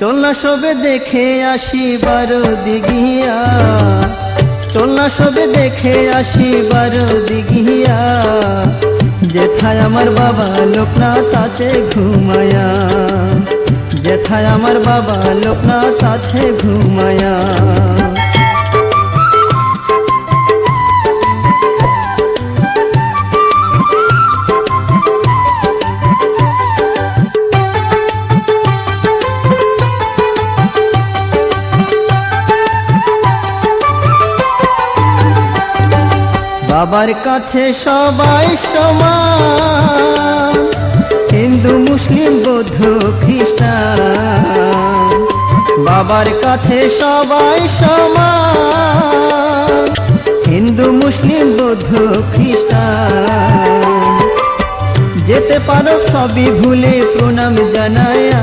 চল না সবে দেখে আসি বারো দিঘিয়া চলনা সবে দেখে আসি বারো দিঘিয়া যেথায় আমার বাবা লোকনাথ আছে ঘুমায়া। যেথায় আমার বাবা লোকনাথ আছে ঘুমায়া। বাবার কাছে সবাই সমান। হিন্দু, মুসলিম, বৌদ্ধ, খ্রিস্টান। বাবার কাছে সবাই সমান। হিন্দু, মুসলিম, বৌদ্ধ, খ্রিস্টান। যেতে পারো সবই ভুলে প্রণাম জানায়া।